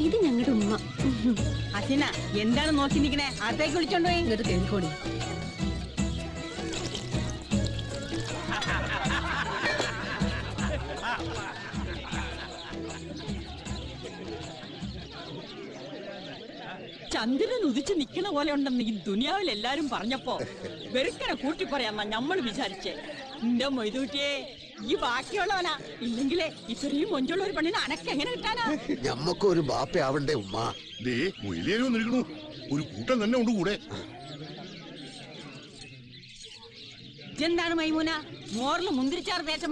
ഇത് ഞങ്ങളുടെ ഉമ്മ. അച്ഛന എന്താണ് നോക്കി നിൽക്കണേ? അകത്തേക്ക് വിളിച്ചോണ്ടോയി ഇങ്ങോട്ട് കേൾക്കോടി ചന്ദ്രൻ ഉദിച്ചു നിക്കണ പോലെ ഉണ്ടെന്ന് ഈ ദുനിയാവിൽ എല്ലാരും പറഞ്ഞപ്പോ വെറുക്കനെ കൂട്ടി പറയാന്നാ നമ്മൾ വിചാരിച്ചേ. എന്റെ മൊയ്തൂട്ടിയെ ഈ ബാക്കിയുള്ളവനാ. ഇല്ലെങ്കിലേ ഇത്രയും മൊഞ്ചുള്ള ഒരു പെണ്ണിനെ അനക്ക് എങ്ങനെ കിട്ടാനാ? ഞമ്മക്ക് ഒരു ബാപ്പയാവണ്ടേ ഉമ്മ? ദേ മൊയിലേരി വന്നിരിക്കണു ഒരു കൂട്ടം തന്നെ ഉണ്ട് കൂടെ. ഇതെന്താണ് മൈമൂന? മോറിൽ മുന്തിരിച്ചാർ തേച്ച